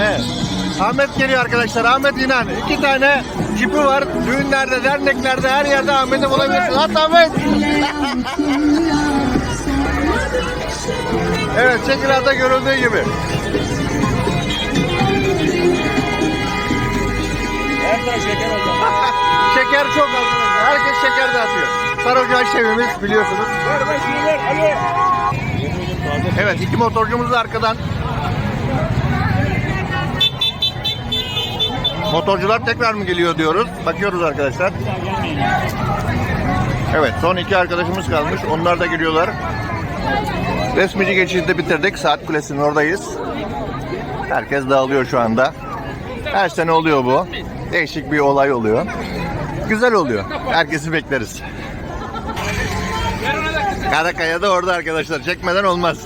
Evet. Ahmet geliyor arkadaşlar. Ahmet İnan. İki tane cipi var. Düğünlerde, derneklerde, her yerde Ahmet'i bulabilirsiniz. At Ahmet. evet, çekilada görüldüğü gibi. Her taraf şeker. Şeker çok arkadaşlar. Herkes şeker dağıtıyor. Sarıocağı şevimiz biliyorsunuz. Ver ben şunu ver. Evet, iki motorcumuz da arkadan. Motorcular tekrar mı geliyor diyoruz. Bakıyoruz arkadaşlar. Evet, son iki arkadaşımız kalmış. Onlar da geliyorlar. Resmici geçidi de bitirdik. Saat Kulesi'nin oradayız. Herkes dağılıyor şu anda. Her sene oluyor bu. Değişik bir olay oluyor. Güzel oluyor. Herkesi bekleriz. Karakaya da orada arkadaşlar. Çekmeden olmaz.